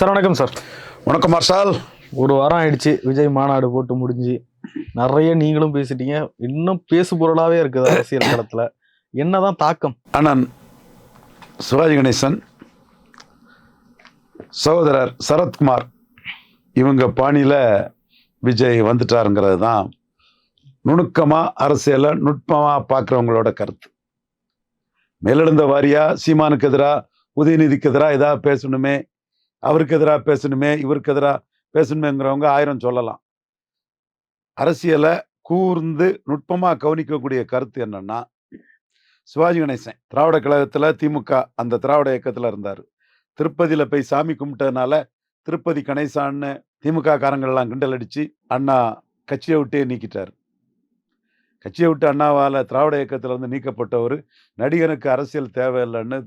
Sir வணக்கம் sir. வணக்கம் Marshall. ஒரு வாரம் ஆயிடுச்சு விஜய் மாநாடு போட்டு முடிஞ்சு. நிறைய நீங்களும் பேசிட்டீங்க. இன்னும் பேசு பொருளாவே இருக்குது அரசியல் களத்துல. என்னதான் தாக்கம்? அண்ணன் சிவாஜி கணேசன் சகோதரர் சரத்குமார் இவங்க பாணியில் விஜய் வந்துட்டாருங்கிறது தான் நுணுக்கமாக அரசியலை நுட்பமாக பார்க்குறவங்களோட கருத்து. மேலெழுந்த வாரியா சீமானுக்கு எதிராக உதயநிதிக்கு எதிராக ஏதாவது பேசணுமே அவருக்கு எதிராக பேசணுமே இவருக்கு எதிராக பேசணுமேங்கிறவங்க ஆயிரம் சொல்லலாம். அரசியலை கூர்ந்து நுட்பமாக கவனிக்கக்கூடிய கருத்து என்னன்னா சிவாஜி கணேசன் திராவிட கழகத்தில் திமுக அந்த திராவிட இயக்கத்தில் இருந்தார். திருப்பதியில் போய் சாமி கும்பிட்டதுனால திருப்பதி கணேசான்னு திமுக காரங்கள்லாம் கிண்டல் அடித்து அண்ணா கட்சியை விட்டே நீக்கிட்டார். கட்சியை விட்டு அண்ணாவால் திராவிட இயக்கத்திலிருந்து நீக்கப்பட்டவர் நடிகனுக்கு அரசியல் தேவையில்லைன்னு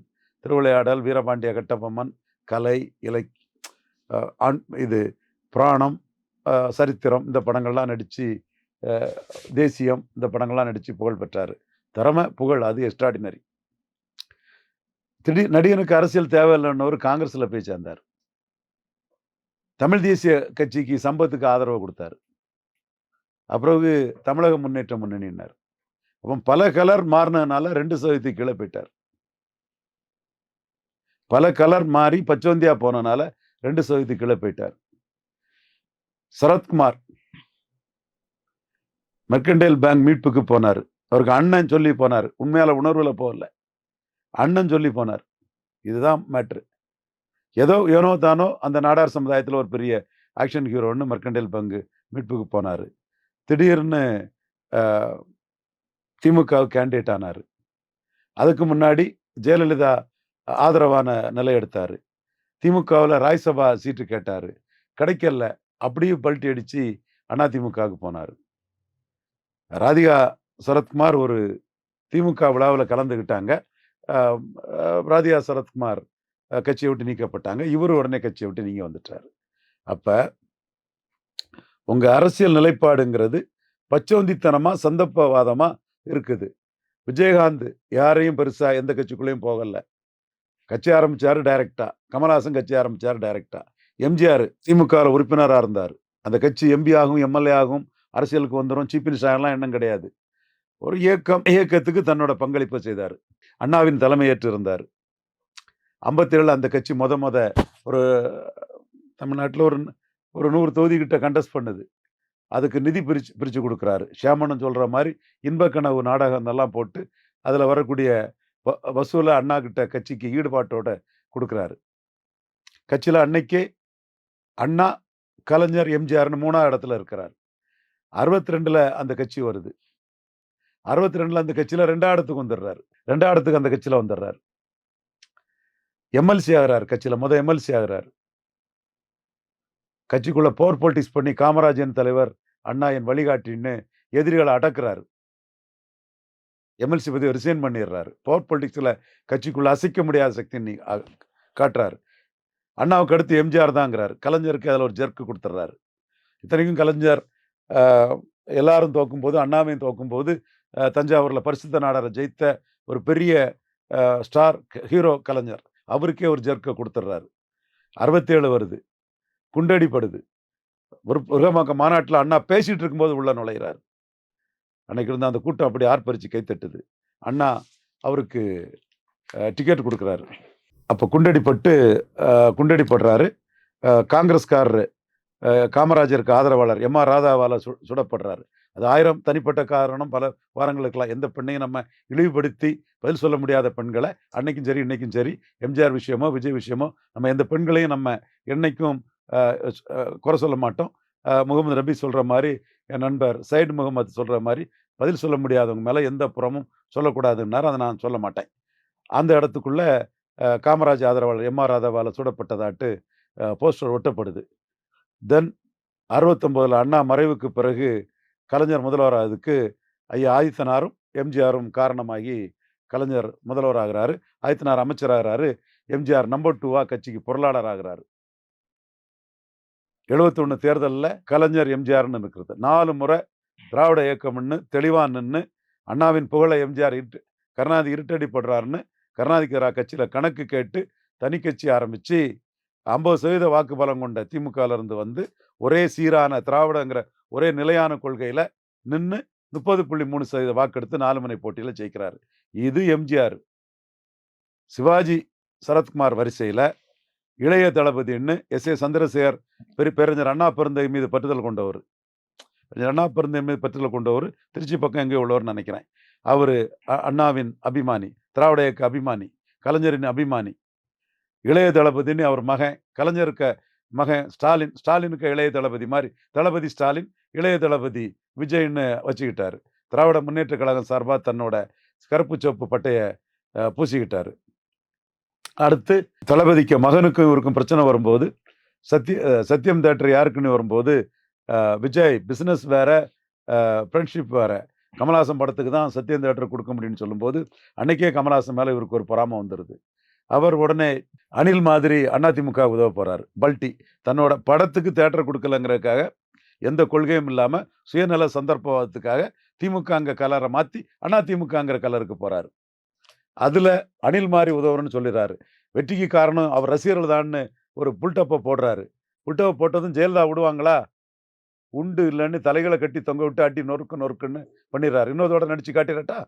திருவிளையாடல் வீரபாண்டிய கட்டபொம்மன் கலை இலை ஆண் இது புராணம் சரித்திரம் இந்த படங்கள்லாம் நடித்து தேசியம் இந்த படங்கள்லாம் நடித்து புகழ் பெற்றார். திறமை புகழ் அது எக்ஸ்ட்ராடினரி திடீர் நடிகனுக்கு அரசியல் தேவையில்லைன்னவர் காங்கிரஸில் போய் சேர்ந்தார். தமிழ் தேசிய கட்சிக்கு சம்பத்துக்கு ஆதரவு கொடுத்தாரு. அப்புறம் தமிழக முன்னேற்ற முன்னணினார் அப்போ பல கலர் மாறினதுனால ரெண்டு சதவீதத்துக்கு கீழே போயிட்டார். பல கலர் மாறி பச்சோந்தியா போனனால ரெண்டு சதவீதத்துக்கு கீழே போயிட்டார். சரத்குமார் மெர்கண்டைல் பேங்க் மீட்புக்கு போனார். அவருக்கு அண்ணன் சொல்லி போனார். உண்மையால உணர்வுல போகல. அண்ணன் சொல்லி போனார். இதுதான் மேட்ரு ஏதோ ஏனோ தானோ அந்த நாடார் சமுதாயத்தில் ஒரு பெரிய ஆக்ஷன் ஹீரோன்னு மெர்கண்டைல் பங்கு மீட்புக்கு போனார். திடீர்னு திமுக கேண்டிடேட் ஆனார். அதுக்கு முன்னாடி ஜெயலலிதா ஆதரவான நிலை எடுத்தார். திமுகவில் ராய்சபா சீட்டு கேட்டார். கிடைக்கல. அப்படியே பல்ட்டி அடித்து அதிமுகவுக்கு போனார். ராதிகா சரத்குமார் ஒரு திமுக விழாவில் கலந்துக்கிட்டாங்க ராதிகா சரத்குமார் கட்சியை விட்டு நீக்கப்பட்டாங்க. இவர் உடனே கட்சியை விட்டு நீங்கள் வந்துட்டார். அப்ப உங்க அரசியல் நிலைப்பாடுங்கிறது பச்சோந்தித்தனமா சந்தர்ப்பவாதமா இருக்குது. விஜயகாந்த் யாரையும் பெருசா எந்த கட்சிக்குள்ளேயும் போகல. கட்சி ஆரம்பித்தார் டைரக்டா. கமல்ஹாசன் கட்சி ஆரம்பித்தார் டைரக்டா. எம்ஜிஆர் திமுக உறுப்பினராக இருந்தார். அந்த கட்சி எம்பி ஆகும் எம்எல்ஏ ஆகும் அரசியலுக்கு வந்துடும் சீஃப் மினிஸ்டர்லாம் எண்ணம் கிடையாது. ஒரு இயக்கம் இயக்கத்துக்கு தன்னோட பங்களிப்பை செய்தார். அண்ணாவின் தலைமையேற்று இருந்தார். ஐம்பத்தேழு அந்த கட்சி முத முத ஒரு தமிழ்நாட்டில் ஒரு ஒரு நூறு தொகுதிக்கிட்ட கண்டஸ்ட் பண்ணுது. அதுக்கு நிதி பிரிச்சு பிரித்து கொடுக்குறாரு. ஷியாமணன் சொல்கிற மாதிரி இன்பக்கனவு நாடகம் போட்டு அதில் வரக்கூடிய வசூலை அண்ணா கிட்ட கட்சிக்கு ஈடுபாட்டோட கொடுக்குறாரு. கட்சியில் அன்னைக்கு அண்ணா கலைஞர் எம்ஜிஆர்னு மூணாவது இடத்துல இருக்கிறார். அறுபத்தி ரெண்டில் அந்த கட்சி வருது. அறுபத்தி ரெண்டில் அந்த கட்சியில் ரெண்டாவது இடத்துக்கு வந்துடுறாரு ரெண்டாவது இடத்துக்கு அந்த கட்சியில் வந்துடுறாரு எம்எல்சி ஆகிறார் கட்சியில் முதல் எம்எல்சி ஆகிறார். கட்சிக்குள்ளே போர் பொலிட்டிக்ஸ் பண்ணி காமராஜன் தலைவர் அண்ணா என் வழிகாட்டின்னு எதிரிகளை அடக்குறாரு. எம்எல்சி பத்தி ரிசைன் பண்ணிடுறாரு. பவர் பொலிட்டிக்ஸில் கட்சிக்குள்ளே அசைக்க முடியாத சக்தி நீ காட்டுறாரு. அண்ணாவுக்கு அடுத்து எம்ஜிஆர் தாங்கிறாரு கலைஞருக்கு அதில் ஒரு ஜெர்க்கு கொடுத்துட்றாரு. இத்தனைக்கும் கலைஞர் எல்லாரும் தோக்கும்போது அண்ணாவையும் தோக்கும்போது தஞ்சாவூரில் பரிசுத்த நாடரை ஜெயித்த ஒரு பெரிய ஸ்டார் ஹீரோ கலைஞர். அவருக்கே ஒரு ஜெர்க்கை கொடுத்துட்றாரு. அறுபத்தேழு வருது. குண்டடிப்படுது. ஒரு முருகமாக்க மாநாட்டில் அண்ணா பேசிகிட்டு இருக்கும்போது உள்ளே நுழையிறாரு. அன்னைக்கு இருந்த அந்த கூட்டம் அப்படி ஆர்ப்பரித்து கைத்தட்டுது. அண்ணா அவருக்கு டிக்கெட் கொடுக்குறாரு. அப்போ குண்டடிப்பட்டு குண்டடிப்படுறாரு. காங்கிரஸ்காரர் காமராஜருக்கு ஆதரவாளர் எம் ஆர் ராதாவால் சு சுடப்படுறாரு. அது ஆயிரம் தனிப்பட்ட காரணம் பல வாரங்களுக்கெல்லாம் எந்த பெண்ணையும் நம்ம இழிவுபடுத்தி பதில் சொல்ல முடியாத பெண்களை அன்னைக்கும் சரி இன்னைக்கும் சரி எம்ஜிஆர் விஷயமோ விஜய் விஷயமோ நம்ம எந்த பெண்களையும் நம்ம என்னைக்கும் குறை சொல்ல மாட்டோம். முகமது நபி சொல்கிற மாதிரி என் நண்பர் சைடு முகமது சொல்கிற மாதிரி பதில் சொல்ல முடியாதவங்க மேலே எந்த புறமும் சொல்லக்கூடாதுன்னாரு அதை நான் சொல்ல மாட்டேன். அந்த இடத்துக்குள்ளே காமராஜ் ஆதரவாளர் எம் ஆர் ராதாவால் சுடப்பட்டதாட்டு போஸ்டர் ஒட்டப்படுது. தென் அறுபத்தொம்போதில் அண்ணா மறைவுக்கு பிறகு கலைஞர் முதல்வராகிறதுக்கு ஐயா ஆதித்தனாரும் எம்ஜிஆரும் காரணமாகி கலைஞர் முதல்வர் ஆகிறாரு. ஆதித்தனார் அமைச்சராகிறாரு. எம்ஜிஆர் நம்பர் டூவாக கட்சிக்கு பொருளாளர் ஆகிறாரு. எழுபத்தொன்று தேர்தலில் கலைஞர் எம்ஜிஆர்னு இருக்கிறது நாலு முறை திராவிட இயக்கம்னு தெளிவாக நின்று அண்ணாவின் புகழை எம்ஜிஆர் இருட்டு கருணாநிதி இருட்டடிப்படுறாருன்னு கருணாநிதிக்கு எதிராக கட்சியில் கணக்கு கேட்டு தனி கட்சி ஆரம்பித்து ஐம்பது சதவீத வாக்கு பலம் கொண்ட திமுகலேருந்து வந்து ஒரே சீரான திராவிடங்கிற ஒரே நிலையான கொள்கையில் நின்று முப்பது புள்ளி மூணு சதவீத வாக்கெடுத்து நாலு மணி போட்டியில் ஜெயிக்கிறாரு. இது எம்ஜிஆர். சிவாஜி சரத்குமார் வரிசையில் இளைய தளபதின்னு எஸ் ஏ சந்திரசேகர் பெரிய பேரஞ்சர் அண்ணா பெருந்தை மீது பற்றுதல் கொண்டவர். அண்ணா பெருந்தை மீது கொண்டவர் திருச்சி பக்கம் எங்கேயோ உள்ளவர்னு நினைக்கிறேன். அவர் அண்ணாவின் அபிமானி திராவிட இயக்க அபிமானி கலைஞரின் அபிமானி இளைய தளபதின்னு அவர் மகன் கலைஞருக்கு மகன் ஸ்டாலின் ஸ்டாலினுக்கு இளைய தளபதி மாதிரி தளபதி ஸ்டாலின் இளைய தளபதி விஜய்ன்னு வச்சுக்கிட்டார். திராவிட முன்னேற்ற கழகம் சார்பாக தன்னோட கருப்பு சோப்பு பட்டையை பூசிக்கிட்டார். அடுத்து தளபதிக்கு மகனுக்கும் இவருக்கும் பிரச்சனை வரும்போது சத்திய சத்தியம் சத்யம் தேட்டர் யாருக்குன்னு வரும்போது விஜய் பிஸ்னஸ் வேற ஃப்ரெண்ட்ஷிப் வேற. கமலாசன் படத்துக்கு தான் சத்யம் தேட்டர் கொடுக்க முடியும்னு சொல்லும்போது அன்னைக்கே கமலாசன் மேலே இவருக்கு ஒரு பொறாமை வந்துடுது அவர் உடனே அனில் மாதிரி அதிமுக உதவ போகிறார் பல்டி தன்னோட படத்துக்கு தேட்டர் கொடுக்கலங்கிறதுக்காக எந்த கொள்கையும் இல்லாமல் சுயநல சந்தர்ப்பத்துக்காக திமுக அங்கே கலரை மாற்றி அதிமுகங்கிற கலருக்கு போகிறாரு அதில் அனில் மாதிரி உதவுறன்னு சொல்லிடுறாரு. வெற்றிக்கு காரணம் அவர் ரசிகர்கள் தான்னு ஒரு புல்டப்பை போடுறாரு. புல்டப்பை போட்டதும் ஜெயலலிதா விடுவாங்களா? உண்டு இல்லைன்னு தலைகளை கட்டி தொங்க விட்டு அடி நொறுக்கு நொறுக்குன்னு பண்ணிடுறாரு. இன்னொருத்தோட நடிச்சு காட்டிடட்டா?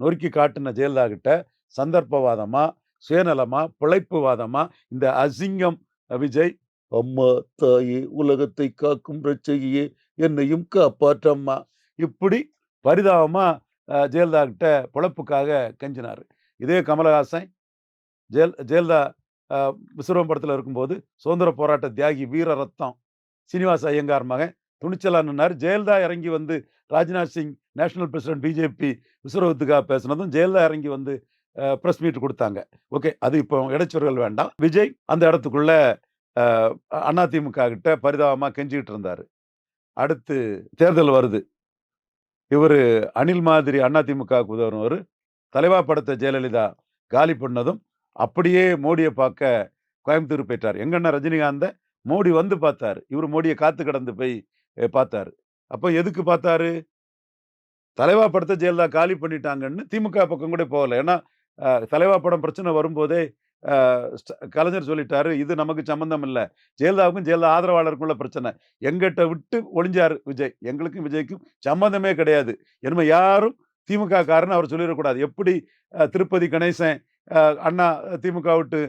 நொறுக்கி காட்டின ஜெயலலிதா கிட்ட சந்தர்ப்பவாதமா சுயநலமா பிழைப்புவாதமா இந்த அசிங்கம் விஜய் அம்மா தாயே உலகத்தை காக்கும் ரட்சகியே என்னையும் காப்பாற்றம்மா இப்படி பரிதாபமா ஜெயலலிதா கிட்ட பிழைப்புக்காக கெஞ்சினார். இதே கமலஹாசன் ஜெயல் ஜெயலலிதா அஹ், படத்தில் இருக்கும்போது சுதந்திர போராட்ட தியாகி வீர ரத்தம் சீனிவாச ஐயங்கார் மகன் துணிச்சலா ஜெயலலிதா இறங்கி வந்து Rajnath Singh national president BJP விசுரவத்துக்காக பேசினதும் ஜெயலலிதா இறங்கி வந்து ப்ரெஸ் மீட் கொடுத்தாங்க. ஓகே அது இப்போ இடைச்சொருகள் வேண்டாம். விஜய் அந்த இடத்துக்குள்ள அதிமுக கிட்ட பரிதாபமாக கெஞ்சிக்கிட்டு இருந்தார். அடுத்து தேர்தல் வருது. இவர் அனில் மாதிரி அதிமுக உதவுறவர். தலைவா படத்தை ஜெயலலிதா காலி பண்ணதும் அப்படியே மோடியை பார்க்க கோயம்புத்தூர் போயிட்டார். எங்கண்ணா ரஜினிகாந்த மோடி வந்து பார்த்தாரு. இவர் மோடியை காத்து கடந்து போய் பார்த்தாரு அப்போ எதுக்கு பார்த்தாரு தலைவா படத்தை ஜெயலலிதா காலி பண்ணிட்டாங்கன்னு திமுக பக்கம் கூட போகல. ஏன்னா தலைவா படம் பிரச்சனை வரும்போதே ஸ்ட- கலைஞர் சொல்லிட்டாரு இது நமக்கு சம்மந்தம் இல்லை. ஜெயலலிதாவுக்கும் ஜெயலலிதா ஆதரவாளருக்குள்ள பிரச்சனை. எங்கிட்ட விட்டு ஒளிஞ்சார் விஜய். எங்களுக்கும் விஜய்க்கும் சம்மந்தமே கிடையாது. என்னமோ யாரும் திமுக காரன்னு அவர் சொல்லிடக்கூடாது. எப்படி திருப்பதி கணேசன் அண்ணா திமுக விட்டு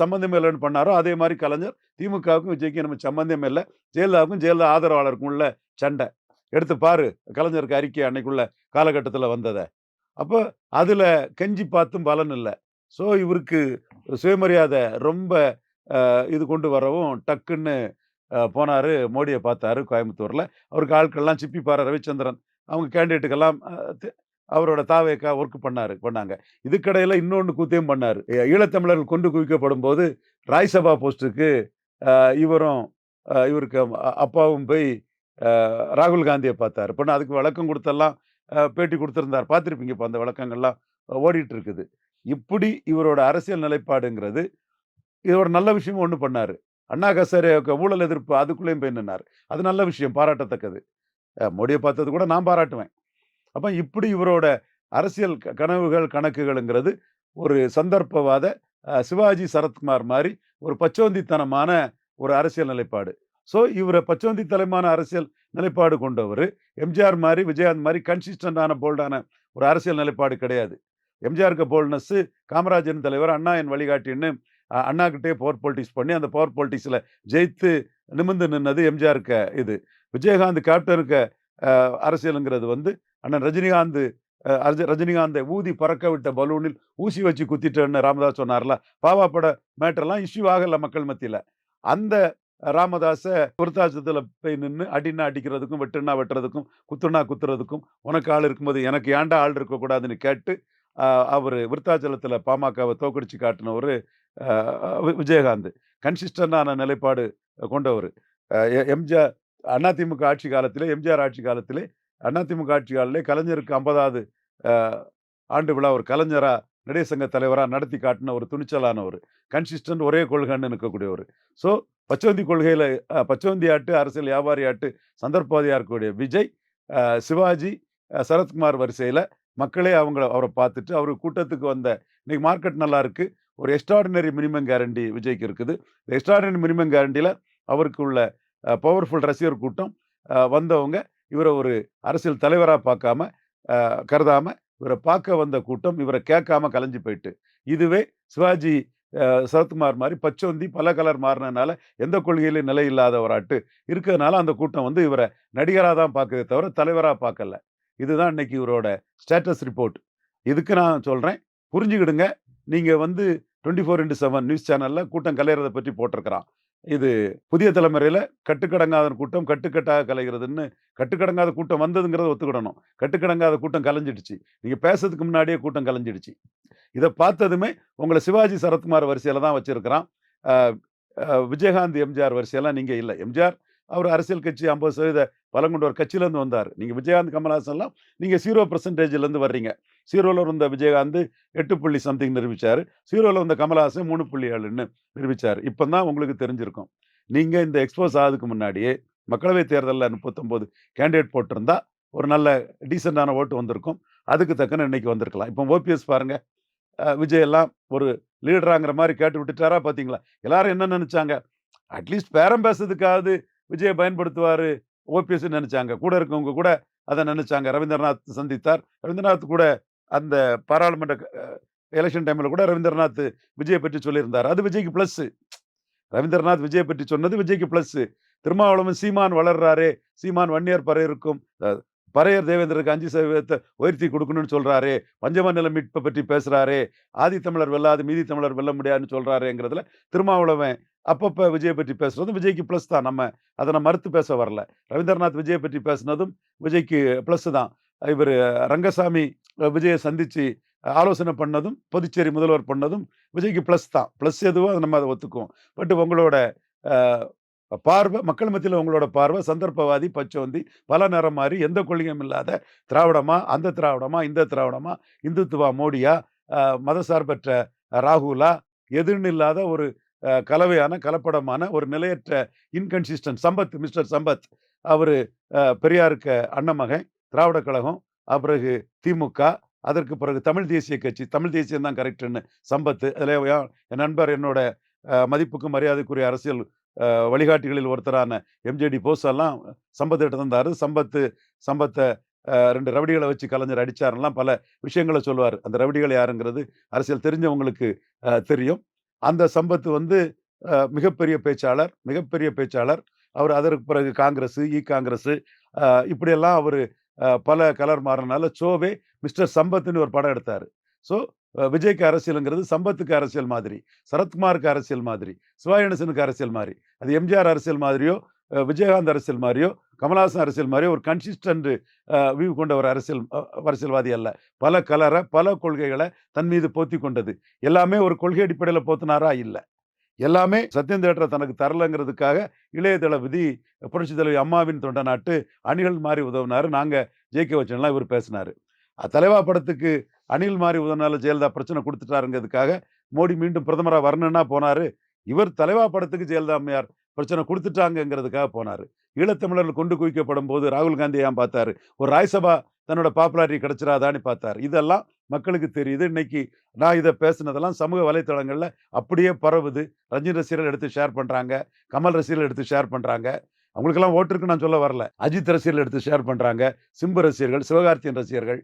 சம்பந்தம் இல்லைன்னு பண்ணாரோ அதே மாதிரி கலைஞர் திமுகவுக்கும் விஜய்க்கும் நம்ம சம்பந்தம் இல்லை. ஜெயலலிதாவுக்கும் ஜெயலலிதா ஆதரவாளருக்கும் உள்ள சண்டை. எடுத்து பாரு கலைஞருக்கு அறிக்கை அன்னைக்குள்ள காலகட்டத்தில் வந்ததை. அப்போ அதில் கெஞ்சி பார்த்தும் பலன் இல்லை. ஸோ இவருக்கு சுயமரியாதை ரொம்ப இது கொண்டு வரவும் டக்குன்னு போனார் மோடியை பார்த்தாரு கோயம்புத்தூரில். அவருக்கு ஆட்கள்லாம் சிப்பி பாரு ரவிச்சந்திரன். அவங்க கேண்டிடேட்டுக்கெல்லாம் அவரோட தாவேக்கா ஒர்க் பண்ணார் பண்ணாங்க இதுக்கடையில் இன்னொன்று கூத்தையும் பண்ணார். ஈழத்தமிழர்கள் கொண்டு குவிக்கப்படும் போது ராய்சபா போஸ்ட்டுக்கு இவரும் இவருக்கு அப்பாவும் போய் ராகுல் காந்தியை பார்த்தாரு. பொண்ணு அதுக்கு விளக்கம் கொடுத்தெல்லாம் பேட்டி கொடுத்துருந்தார். பார்த்துருப்பீங்க இப்போ அந்த விளக்கங்கள்லாம் ஓடிட்டு இருக்குது இப்படி இவரோட அரசியல் நிலைப்பாடுங்கிறது இது நல்ல விஷயம் ஒன்று பண்ணார். அண்ணா கசரே ஊழல் எதிர்ப்பு அதுக்குள்ளேயும் போய் நின்னார். அது நல்ல விஷயம் பாராட்டத்தக்கது. மோடியை பார்த்தது கூட நான் பாராட்டுவேன். அப்போ இப்படி இவரோட அரசியல் க- கனவுகள் கணக்குகள்ங்கிறது ஒரு சந்தர்ப்பவாத சிவாஜி சரத்குமார் மாதிரி ஒரு பச்சோந்தித்தனமான ஒரு அரசியல் நிலைப்பாடு. ஸோ இவரை பச்சோந்தித்தனமான அரசியல் நிலைப்பாடு கொண்டவர் எம்ஜிஆர் மாதிரி விஜயகாந்த் மாதிரி கன்சிஸ்டண்டான போல்டான ஒரு அரசியல் நிலைப்பாடு கிடையாது. எம்ஜிஆருக்கு போல்ட்னஸ்ஸு காமராஜன் தலைவர் அண்ணா என் வழிகாட்டின்னு அண்ணாக்கிட்டே பவர் பொலிட்டிக்ஸ் பண்ணி அந்த பவர் பொலிட்டிக்ஸில் ஜெயித்து நிமிர்ந்து நின்னது எம்ஜிஆருக்கு இது. விஜயகாந்த் கேப்டனுக்கு அரசியலுங்கிறது வந்து அண்ணன் ரஜினிகாந்த் அர்ஜ- ரஜினிகாந்தை ஊதி பறக்க விட்ட பலூனில் ஊசி வச்சு குத்திட்டேன்னு ராமதாஸ் சொன்னார்ல. பாபா பட மேட்டர்லாம் இஷ்யூ ஆகலை மக்கள் மத்தியில். அந்த ராமதாஸை விருத்தாச்சத்தில் போய் நின்று அடின்னா அடிக்கிறதுக்கும் வெட்டுனா வெட்டுறதுக்கும் குத்துனா குத்துறதுக்கும் உனக்கு ஆள் இருக்கும்போது எனக்கு ஏன்டா ஆள் இருக்கக்கூடாதுன்னு கேட்டு அவர் விருத்தாச்சலத்தில் பாமகவை தோக்கடிச்சு காட்டினவர் விஜயகாந்த். கன்சிஸ்டண்டான நிலைப்பாடு கொண்டவர். எம்ஜிஆர் அதிமுக ஆட்சி காலத்திலே எம்ஜிஆர் ஆட்சி காலத்திலே அதிமுக ஆட்சியாளர்களே கலைஞருக்கு ஐம்பதாவது ஆண்டு விழா ஒரு கலைஞராக நடிகர் சங்க தலைவராக நடத்தி காட்டின ஒரு துணிச்சலானவர். கன்சிஸ்டன்ட் ஒரே கொள்கைன்னு நிற்கக்கூடியவர். ஸோ பச்சோந்தி கொள்கையில் பச்சோந்தி ஆட்டு அரசியல் வியாபாரி ஆட்டு சந்தர்ப்பவாதியாக இருக்கக்கூடிய விஜய் சிவாஜி சரத்குமார் வரிசையில் மக்களே அவங்கள அவரை பார்த்துட்டு அவர் கூட்டத்துக்கு வந்த இன்னைக்கு மார்க்கெட் நல்லாயிருக்கு ஒரு எக்ஸ்ட்ராடினரி மினிமம் கேரண்டி விஜய்க்கு இருக்குது. இந்த எக்ஸ்ட்ராடினரி மினிமம் கேரண்டியில் அவருக்கு உள்ள பவர்ஃபுல் ரசிகர் கூட்டம் வந்தவங்க இவரை ஒரு அரசியல் தலைவராக பார்க்காம கருதாமல் இவரை பார்க்க வந்த கூட்டம் இவரை கேட்காம கலைஞ்சு போயிட்டு. இதுவே சிவாஜி சரத்குமார் மாதிரி பச்சோந்தி பல கலர் மாறினனால எந்த கொள்கையிலும் நிலை இல்லாதவராட்டு இருக்கிறதுனால அந்த கூட்டம் வந்து இவரை நடிகராக தான் பார்க்குதே தவிர தலைவராக பார்க்கல. இதுதான் இன்னைக்கு இவரோட ஸ்டேட்டஸ் ரிப்போர்ட். இதுக்கு நான் சொல்கிறேன் புரிஞ்சுக்கிடுங்க. நீங்கள் வந்து twenty four into seven news சேனலில் கூட்டம் கலையிறதை பற்றி போட்டிருக்கிறான். இது புதிய தலைமுறையில் கட்டுக்கடங்காத கூட்டம் கட்டுக்கட்டாக கலைகிறதுன்னு கட்டுக்கடங்காத கூட்டம் வந்ததுங்கிறத ஒத்துக்கிடணும். கட்டுக்கடங்காத கூட்டம் கலைஞ்சிடுச்சு. நீங்கள் பேசுறதுக்கு முன்னாடியே கூட்டம் கலைஞ்சிடுச்சு. இதை பார்த்ததுமே உங்களை சிவாஜி சரத்குமார் வரிசையில் தான் வச்சுருக்கிறான். விஜயகாந்த் எம்ஜிஆர் வரிசையெல்லாம் நீங்கள் இல்லை. எம்ஜிஆர் அவர் அரசியல் கட்சி ஐம்பது சதவீத பலம் கொண்ட ஒரு கட்சியிலேருந்து வந்தார். நீங்கள் விஜயகாந்த் கமல்ஹாசன்லாம் நீங்கள் ஜீரோ பர்சன்டேஜ்லேருந்து வர்றீங்க. சீரோவில் இருந்த விஜயகாந்த் எட்டு புள்ளி சம்திங் நிரூபிச்சார். சீரோவில் இருந்த கமல்ஹாசன் மூணு புள்ளி ஏழுன்னு நிரூபிச்சார். இப்போ தான் உங்களுக்கு தெரிஞ்சிருக்கும். நீங்கள் இந்த எக்ஸ்போஸ் ஆகுதுக்கு முன்னாடியே மக்களவைத் தேர்தலில் முப்பத்தொம்போது கேண்டிடேட் போட்டிருந்தா ஒரு நல்ல டீசெண்டான ஓட்டு வந்திருக்கும். அதுக்கு தக்கன இன்னைக்கு வந்திருக்கலாம். இப்போ ஓபிஎஸ் பாருங்கள் விஜய் எல்லாம் ஒரு லீடராங்கிற மாதிரி கேட்டு விட்டுட்டாரா பார்த்தீங்களா எல்லாரும் என்ன நினச்சாங்க? அட்லீஸ்ட் பேரம் பேசுறதுக்காவது விஜயை பயன்படுத்துவார் ஓபிஎஸ்ன்னு நினச்சாங்க. கூட இருக்கவங்க கூட அதை நினச்சாங்க. ரவீந்திரநாத் சந்தித்தார். ரவீந்திரநாத் கூட அந்த பாராளுமன்ற எலெக்ஷன் டைமில் கூட ரவீந்திரநாத் விஜயை பற்றி சொல்லியிருந்தார். அது விஜய்க்கு ப்ளஸ்ஸு ரவீந்திரநாத் விஜயை பற்றி சொன்னது விஜய்க்கு ப்ளஸ்ஸு திருமாவளவன் சீமான் வளர்றாரே சீமான் வன்னியர் பறையருக்கும் பறையர் தேவேந்திரருக்கு அஞ்சு சதவீதத்தை உயர்த்தி கொடுக்கணும்னு சொல்றாரு பஞ்சம நில மீட்பை பற்றி பேசுறாரு ஆதி தமிழர் வெல்லாது மீதி தமிழர் வெல்ல முடியாதுன்னு சொல்றாருங்கிறதுல திருமாவளவன் அப்பப்போ விஜயை பற்றி பேசுறதும் விஜய்க்கு ப்ளஸ் தான். நம்ம அதை நான் மறுத்து பேச வரல. ரவீந்திரநாத் விஜயை பற்றி பேசுனதும் விஜய்க்கு ப்ளஸ் தான். இவர் ரங்கசாமி விஜயை சந்தித்து ஆலோசனை பண்ணதும் புதுச்சேரி முதல்வர் பண்ணதும் விஜய்க்கு ப்ளஸ் தான். ப்ளஸ் எதுவோ அதை நம்ம அதை ஒத்துக்குவோம். பட் உங்களோட பார்வை மக்கள் மத்தியில் உங்களோட பார்வை சந்தர்ப்பவாதி பச்சோந்தி பல நேரம் மாதிரி எந்த கொள்கையும் இல்லாத திராவிடமா அந்த திராவிடமா இந்த திராவிடமா இந்துத்துவா மோடியா மதசார்பற்ற ராகுலா எதுன்னு இல்லாத ஒரு கலவையான கலப்படமான ஒரு நிலையற்ற இன்கன்சிஸ்டன்ட் சம்பத் மிஸ்டர் சம்பத் அவர் பெரியாருக்கு அண்ணமகன் திராவிட கழகம் பிறகு திமுக அதற்கு பிறகு தமிழ் தேசிய கட்சி. தமிழ் தேசியம் தான் கரெக்டுன்னு சம்பத்து அதில் என் நண்பர் என்னோட மதிப்புக்கும் மரியாதைக்குரிய அரசியல் வழிகாட்டிகளில் ஒருத்தரான எம்ஜேடி போஸ் எல்லாம் சம்பத்து எடுத்து தந்தாரு சம்பத்து சம்பத்தை ரெண்டு ரவுடிகளை வச்சு கலைஞர் அடித்தாரெல்லாம் பல விஷயங்களை சொல்லுவார். அந்த ரவடிகள் யாருங்கிறது அரசியல் தெரிஞ்சவங்களுக்கு தெரியும். அந்த சம்பத்து வந்து மிகப்பெரிய பேச்சாளர் மிகப்பெரிய பேச்சாளர். அவர் அதற்கு பிறகு காங்கிரஸ் இ காங்கிரஸ் இப்படியெல்லாம் அவர் பல கலர் மாறினால சோவே மிஸ்டர் சம்பத்துன்னு ஒரு படம் எடுத்தார். ஸோ விஜய்க்கு அரசியலுங்கிறது சம்பத்துக்கு அரசியல் மாதிரி சரத்குமாருக்கு அரசியல் மாதிரி சிவாயணசனுக்கு அரசியல் மாதிரி அது எம்ஜிஆர் அரசியல் மாதிரியோ விஜயகாந்த் அரசியல் மாதிரியோ கமல்ஹாசன் அரசியல் மாதிரியோ ஒரு கன்சிஸ்டன்ட் வியூ கொண்ட ஒரு அரசியல் அரசியல்வாதி அல்ல. பல கலரை பல கொள்கைகளை தன் மீது போத்தி கொண்டது. எல்லாமே ஒரு கொள்கை அடிப்படையில் போத்தினாரா? இல்லை. எல்லாமே சத்யம் தேட்டரை தனக்கு தரலங்கிறதுக்காக இளைய தளபதி புரட்சி தலைவி அம்மாவின் தொண்ட நாட்டு அணிகள் மாறி உதவினார். நாங்கள் ஜெயிக்க வச்சோம்லாம் இவர் பேசினாரு. தலைவா படத்துக்கு அணில் மாறி உதவினால ஜெயலலிதா பிரச்சனை கொடுத்துட்டாருங்கிறதுக்காக மோடி மீண்டும் பிரதமராக வரணும்னா போனார். இவர் தலைவா படத்துக்கு ஜெயலலிதா அம்மையார் பிரச்சனை கொடுத்துட்டாங்கங்கிறதுக்காக போனார். ஈழத்தமிழர்கள் கொண்டு குவிக்கப்படும் போது ராகுல் காந்தி ஏன் பார்த்தாரு. ஒரு ராய்சபா தன்னோட பாப்புலாரிட்டி கிடைச்சிடாதான்னு பார்த்தார். இதெல்லாம் மக்களுக்கு தெரியுது. இன்னைக்கு நான் இதை பேசுனதெல்லாம் சமூக வலைத்தளங்களில் அப்படியே பரவுது. ரஜினி ரசிகர்கள் எடுத்து ஷேர் பண்ணுறாங்க கமல் ரசிகர்கள் எடுத்து ஷேர் பண்ணுறாங்க அவங்களுக்கெல்லாம் ஓட்டிருக்குன்னு நான் சொல்ல வரல. அஜித் ரசிகர்கள் எடுத்து ஷேர் பண்ணுறாங்க சிம்பு ரசிகர்கள் சிவகார்த்தியன் ரசிகர்கள்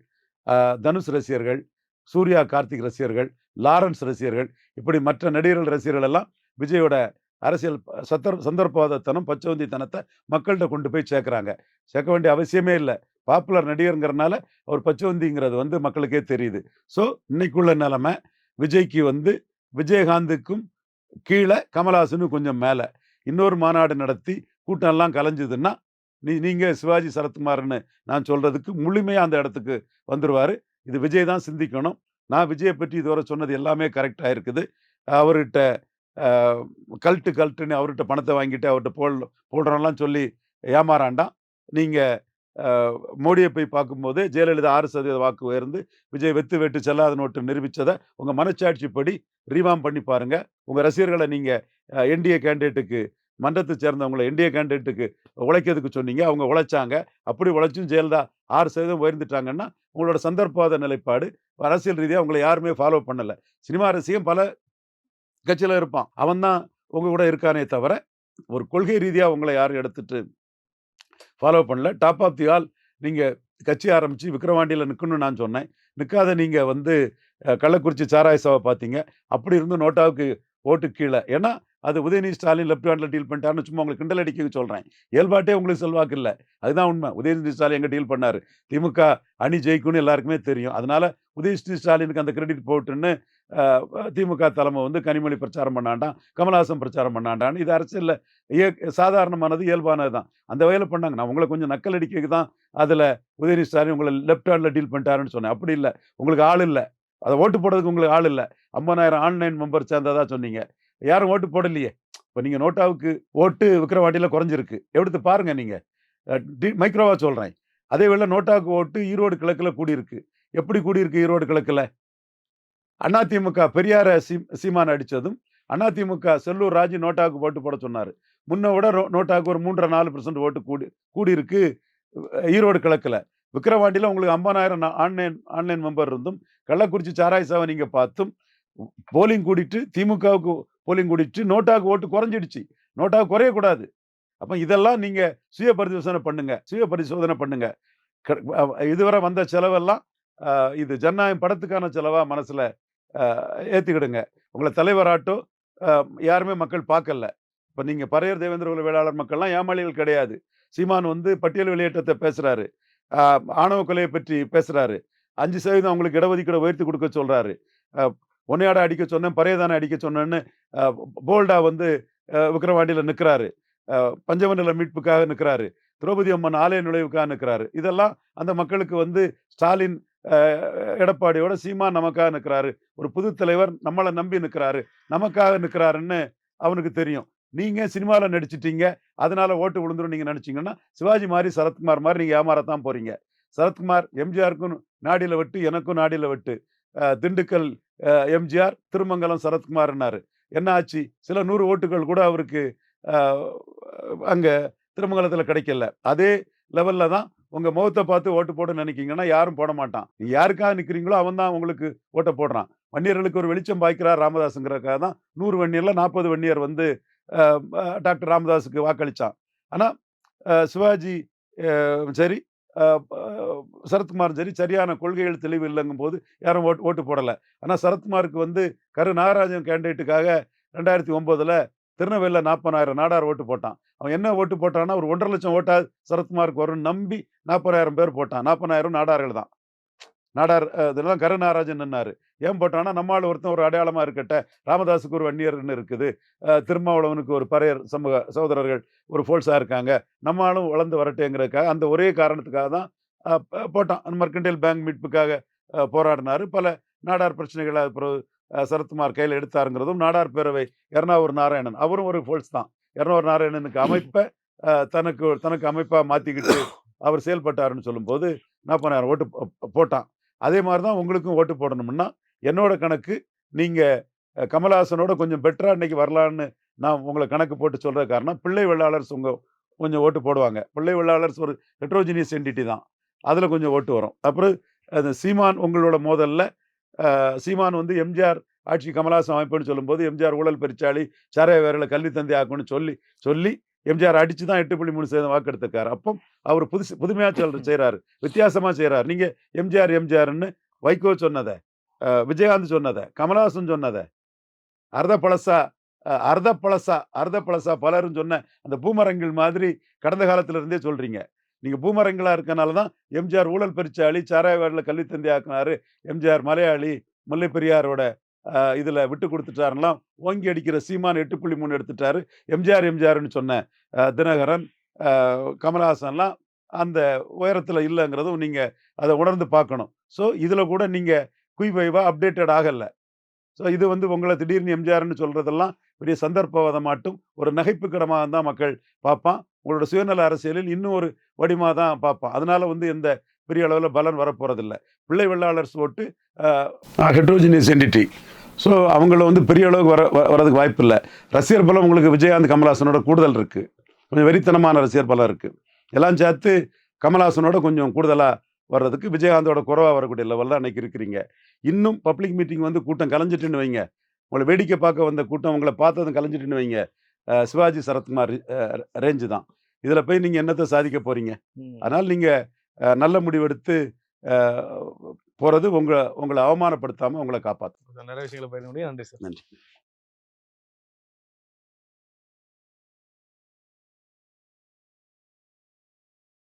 தனுஷ் ரசிகர்கள் சூர்யா கார்த்திக் ரசிகர்கள் லாரன்ஸ் ரசிகர்கள் இப்படி மற்ற நடிகர்கள் ரசிகர்கள் எல்லாம் விஜயோட அரசியல் ப- சத்தர் சந்தர்ப்பவாதத்தனம் பச்சவந்தித்தனத்தை மக்கள்கிட்ட கொண்டு போய் சேர்க்குறாங்க. சேர்க்க வேண்டிய அவசியமே இல்லை. பாப்புலர் நடிகருங்கிறனால அவர் பச்சவந்திங்கிறது வந்து மக்களுக்கே தெரியுது. ஸோ இன்னைக்குள்ள நிலமை விஜய்க்கு வந்து விஜயகாந்துக்கும் கீழே கமல்ஹாசனும் கொஞ்சம் மேலே. இன்னொரு மாநாடு நடத்தி கூட்டம்லாம் கலைஞ்சதுன்னா நீ நீங்கள் சிவாஜி சரத்குமார்னு நான் சொல்கிறதுக்கு முழுமையாக அந்த இடத்துக்கு வந்துடுவார் இது விஜய் தான் சிந்திக்கணும். நான் விஜயை பற்றி இதுவரை சொன்னது எல்லாமே கரெக்டாக இருக்குது அவர்கிட்ட கல்ட்டு கல்ட்டுன்னு அவர்கிட்ட பணத்தை வாங்கிட்டு அவர்கிட்ட போல் போடுறோம்லாம் சொல்லி ஏமாறாண்டாம். நீங்கள் மோடியை போய் பார்க்கும்போது ஜெயலலிதா ஆறு சதவீத வாக்கு உயர்ந்து விஜய் வெத்து வெட்டு செல்லாத நோட்டு நிரூபித்ததை உங்கள் மனச்சாட்சிப்படி ரீவாம் பண்ணி பாருங்கள் உங்கள் ரசிகர்களை நீங்கள் என்டிஏ கேண்டிடேட்டுக்கு மன்றத்தை சேர்ந்தவங்களை என்டிஏ கேண்டிடேட்டுக்கு உழைக்கிறதுக்கு சொன்னீங்க. அவங்க உழைச்சாங்க. அப்படி உழைச்சும் ஜெயலலிதா ஆறு சதவீதம் உயர்ந்துட்டாங்கன்னா உங்களோட சந்தர்ப்பவாத நிலைப்பாடு அரசியல் ரீதியாக உங்களை யாருமே ஃபாலோ பண்ணலை. சினிமா ரசிகம் பல கட்சியில் இருப்பான். அவன் தான் உங்கள் கூட இருக்கானே தவிர ஒரு கொள்கை ரீதியாக உங்களை யாரும் எடுத்துட்டு ஃபாலோ பண்ணல. டாப் ஆஃப் தி ஆல் நீங்கள் கட்சி ஆரம்பித்து விக்ரவாண்டியில் நிற்கணும்னு நான் சொன்னேன். நிற்காத நீங்கள் வந்து கள்ளக்குறிச்சி சாராய சபை பார்த்தீங்க. அப்படி இருந்து நோட்டாவுக்கு ஓட்டு கீழே. ஏன்னா அது Udhayanidhi Stalin left handle deal பண்ணிட்டாருன்னு சும்மா உங்களுக்கு கிண்டல் அடிக்க சொல்கிறேன் இயல்பாட்டே உங்களுக்கு செல்வாக்கு இல்லை. அதுதான் உண்மை. உதயநிதி ஸ்டாலின் எங்கே டீல் பண்ணார்? திமுக அணி ஜெயிக்கும்னு எல்லாருக்குமே தெரியும். அதனால் உதயநிதி ஸ்டாலினுக்கு அந்த கிரெடிட் போட்டுன்னு திமுக தலைமை வந்து கனிமொழி பிரச்சாரம் பண்ணாண்டான் கமல்ஹாசன் பிரச்சாரம் பண்ணாண்டான்னு. இது அரசியலில் இய சாதாரணமானது இயல்பானது தான் அந்த வகையில் பண்ணாங்க. நான் உங்களை கொஞ்சம் நக்கல் அடிக்க தான் அதில் உதயநிதி ஸ்டாலின் உங்களை லெஃப்ட் ஹேண்டில் டீல் பண்ணிட்டாருன்னு சொன்னேன். அப்படி இல்லை. உங்களுக்கு ஆள் இல்லை. அதை ஓட்டு போடுறதுக்கு உங்களுக்கு ஆள் இல்லை. ஐம்பதாயிரம் ஆன்லைன் மெம்பர் சேர்ந்ததாக சொன்னீங்க. யாரும் ஓட்டு போடலையே. இப்போ நீங்கள் நோட்டாவுக்கு ஓட்டு விக்கிரவாட்டியில் குறைஞ்சிருக்கு. எடுத்து பாருங்கள் நீங்கள் மைக்ரோவா சொல்கிறேன் அதே வேளை நோட்டாவுக்கு ஓட்டு ஈரோடு கிழக்கில் கூடியிருக்கு. எப்படி கூடியிருக்கு ஈரோடு கிழக்கில்? அதிமுக பெரியார சீ சீமான் அடித்ததும் அதிமுக செல்லூர் ராஜு நோட்டாவுக்கு ஓட்டு போட சொன்னார். முன்ன விட நோட்டாவுக்கு ஒரு மூன்றரை நாலு பர்சன்ட் ஓட்டு கூடி கூடியிருக்கு ஈரோடு கிழக்கில். விக்கிரவாண்டியில் உங்களுக்கு ஐம்பதாயிரம் ஆன்லைன் ஆன்லைன் மெம்பர் இருந்தும் கள்ளக்குறிச்சி சாராய் சாவை நீங்கள் பார்த்தும் போலிங் கூடிட்டு திமுகவுக்கு போலிங் கூடிடுச்சு நோட்டாவுக்கு ஓட்டு குறைஞ்சிடுச்சு. நோட்டாவுக்கு குறையக்கூடாது. அப்போ இதெல்லாம் நீங்கள் சுய பரிசோதனை பண்ணுங்க. சுய பரிசோதனை பண்ணுங்க. க- இதுவரை வந்த செலவெல்லாம் இது ஜனநாயகம் படத்துக்கான செலவாக மனசில் ஏற்றிக்கிடுங்க உங்களை தலைவராட்டோ யாருமே மக்கள் பார்க்கல. இப்போ நீங்கள் பறையர் தேவேந்திர உள்ள வேளாளர் மக்கள்லாம் ஏமாளிகள் கிடையாது. சீமான் வந்து பட்டியல் வெளியேற்றத்தை பேசுகிறாரு ஆணவ கொலையை பற்றி பேசுகிறாரு அஞ்சு சதவீதம் அவங்களுக்கு இடஒதுக்கீடு உயர்த்தி கொடுக்க சொல்கிறாரு உன்னையாட அடிக்க சொன்னேன் பறையதானே அடிக்க சொன்னேன்னு போல்டா வந்து விக்ரவாண்டியில் நிற்கிறாரு பஞ்சமண்டல மீட்புக்காக நிற்கிறாரு திரௌபதி அம்மன் ஆலய நுழைவுக்காக நிற்கிறாரு இதெல்லாம் அந்த மக்களுக்கு வந்து ஸ்டாலின் எடப்பாடியோட சீமா நமக்காக நிற்கிறாரு ஒரு புது தலைவர் நம்மளை நம்பி நிற்கிறாரு நமக்காக நிற்கிறாருன்னு அவனுக்கு தெரியும். நீங்கள் சினிமாவில் நடிச்சிட்டீங்க? அதனால ஓட்டு விழுந்துரும் நீங்கள் நினச்சிங்கன்னா சிவாஜி மாதிரி சரத்குமார் மாதிரி நீங்கள் ஏமாறத்தான் போகிறீங்க சரத்குமார் எம்ஜிஆருக்கும் நாடியில் வெட்டு எனக்கும் நாடியில் வெட்டு. திண்டுக்கல் எம்ஜிஆர் திருமங்கலம் சரத்குமார்னார். என்ன ஆச்சு சில நூறு ஓட்டுகள் கூட அவருக்கு அங்கே திருமங்கலத்தில் கிடைக்கல. அதே லெவலில் தான் உங்கள் முகத்தை பார்த்து ஓட்டு போட நினைக்கிங்கன்னா யாரும் போட மாட்டான். நீ யாருக்காக நிற்கிறீங்களோ அவன் தான் உங்களுக்கு ஓட்டை போடுறான். வன்னியர்களுக்கு ஒரு வெளிச்சம் பாய்க்கிறார் ராமதாஸுங்கிறக்காக தான் நூறு வன்னியரில் நாற்பது வன்னியர் வந்து டாக்டர் ராமதாஸுக்கு வாக்களித்தான் ஆனால் சிவாஜி சரி சரத்குமார் சரி சரியான கொள்கைகள் தெளிவு இல்லைங்கும் போது யாரும் ஓட்டு ஓட்டு போடலை. ஆனால் சரத்குமாருக்கு வந்து கரு நாகராஜன் கேண்டிடேட்டுக்காக ரெண்டாயிரத்தி ஒம்போதில் திருநெல்வேலியில் நாற்பதாயிரம் நாடார் ஓட்டு போட்டான். அவன் என்ன ஓட்டு போட்டான்னா ஒரு ஒன்றரை லட்சம் ஓட்டா சரத்குமாருக்கு வரும்னு நம்பி நாற்பதாயிரம் பேர் போட்டான். நாற்பதாயிரம் நாடார்கள் தான். நாடார் அஹ், இதெல்லாம் கரு நாகராஜன் நின்னார். ஏன் போட்டான்னா நம்மால் ஒருத்தன் ஒரு அடையாளமாக இருக்கட்ட ராமதாஸுக்கு ஒரு வன்னியர்னு இருக்குது. திருமாவளவனுக்கு ஒரு பறையர் சமூக சகோதரர்கள் ஒரு ஃபோல்ஸாக இருக்காங்க. நம்மளும் வளர்ந்து வரட்டேங்கிறதுக்காக அந்த ஒரே காரணத்துக்காக தான் போட்டான். மர்கண்டைல் பேங்க் மீட்புக்காக போராடினார் போராடினாரு. பல நாடார் பிரச்சனைகளை அப்புறம் சரத்குமார் கையில் எடுத்தாருங்கிறதும் நாடார் பேரவை எர்ணாவூர் நாராயணன் அவரும் ஒரு ஃபோல்ஸ் தான். எர்ணாவூர் நாராயணனுக்கு அமைப்பை தனக்கு தனக்கு அமைப்பாக மாற்றிக்கிட்டு அவர் செயல்பட்டாருன்னு சொல்லும்போது நாற்பதாயிரம் ஓட்டு போ- போட்டான். அதே மாதிரி தான் உங்களுக்கும் ஓட்டு போடணும்னா என்னோட கணக்கு நீங்க அஹ், கமலஹாசனோட கொஞ்சம் பெட்டரா இன்னைக்கு வரலான்னு நான் உங்களை கணக்கு போட்டு சொல்ற காரணம் பிள்ளை வெள்ளாளர்ஸ் உங்க கொஞ்சம் ஓட்டு போடுவாங்க. பிள்ளை வெள்ளாளர்ஸ் ஒரு ஹெட்ரோஜினியஸ் என்டிட்டி தான். அதுல கொஞ்சம் ஓட்டு வரும். அப்புறம் அந்த சீமான் உங்களோட மோதல்ல சீமான் வந்து எம்ஜிஆர் ஆட்சி கமலஹாசன் அமைப்புன்னு சொல்லும்போது எம்ஜிஆர் ஊழல் பெருச்சாளி சாராய வேரில் கல்வி தந்தை ஆக்கும்னு சொல்லி சொல்லி எம்ஜிஆர் அடிச்சு தான் எட்டு புள்ளி மூணு சதவீதம் வாக்கெடுத்திருக்காரு. அப்போ அவர் புதுசு புதுமையாக சொல் செய்கிறாரு வித்தியாசமாக செய்கிறார் நீங்கள் எம்ஜிஆர் எம்ஜிஆர்னு வைகோ சொன்னதை விஜயகாந்த் சொன்னதை கமலஹாசன் சொன்னதை. அர்த பழசா அர்த பழசா அர்த பழசா பலரும் சொன்ன அந்த பூமரங்கள் மாதிரி கடந்த காலத்துல இருந்தே சொல்றீங்க. நீங்க பூமரங்களா இருக்கனால தான் எம்ஜிஆர் ஊழல் பெருச்சாளி சாராயவாடில் கல்வி தந்தி ஆக்குனாரு எம்ஜிஆர் மலையாளி முல்லை பெரியாரோட இதில் விட்டு கொடுத்துட்டாருலாம் ஓங்கி அடிக்கிற சீமான் எட்டு புள்ளி மூணு எடுத்துட்டாரு. எம்ஜிஆர் எம்ஜிஆர்னு சொன்ன தினகரன் கமல்ஹாசன்லாம் கமலஹாசன்லாம் அந்த உயரத்தில் இல்லைங்கிறதும் நீங்கள் அதை உணர்ந்து பார்க்கணும். ஸோ இதில் கூட நீங்கள் குய்வைவா அப்டேட்டட் ஆகலை. ஸோ இது வந்து உங்களை திடீர்னு எம்ஜிஆர்னு சொல்கிறதெல்லாம் பெரிய சந்தர்ப்பவாதமாட்டும். ஒரு நகைப்புக்கிடமாக தான் மக்கள் பார்ப்பான். உங்களோட சுயநல அரசியலில் இன்னும் ஒரு வடிமாக தான் பார்ப்பான். அதனால் வந்து எந்த பெரிய அளவில் பலன் வரப்போகிறதில்ல பிள்ளை வெள்ளாளர்ஸ் ஓட்டு ஹெட்ரோஜினியஸ் என்டிட்டி ஸோ அவங்கள வந்து பெரிய அளவுக்கு வர வ- வரதுக்கு வாய்ப்பு இல்லை ரசிகர் பலம் உங்களுக்கு விஜயகாந்த் கமல்ஹாசனோட கூடுதல் இருக்குது கொஞ்சம் வெறித்தனமான ரசிகர் பலம் இருக்குது எல்லாம் சேர்த்து கமல்ஹாசனோட கொஞ்சம் கூடுதலாக வர்றதுக்கு விஜயகாந்தோட குறைவாக வரக்கூடிய லெவல் தான் இன்னைக்கு இருக்கிறீங்க. இன்னும் பப்ளிக் மீட்டிங் வந்து கூட்டம் கலைஞ்சிட்டுன்னு வைங்க. உங்களை வேடிக்கை பார்க்க வந்த கூட்டம் உங்களை பார்த்ததும் கலைஞ்சிட்டுன்னு வைங்க. சிவாஜி சரத்குமார் ரேஞ்சு தான். இதில் போய் நீங்கள் என்னத்தை சாதிக்க போறீங்க? ம். அதனால் நீங்கள் நல்ல முடிவெடுத்து போகிறது உங்களை உங்களை அவமானப்படுத்தாமல் உங்களை காப்பாற்றும் நிறைய விஷயங்களை பயிர முடியும் நன்றி சார். நன்றி.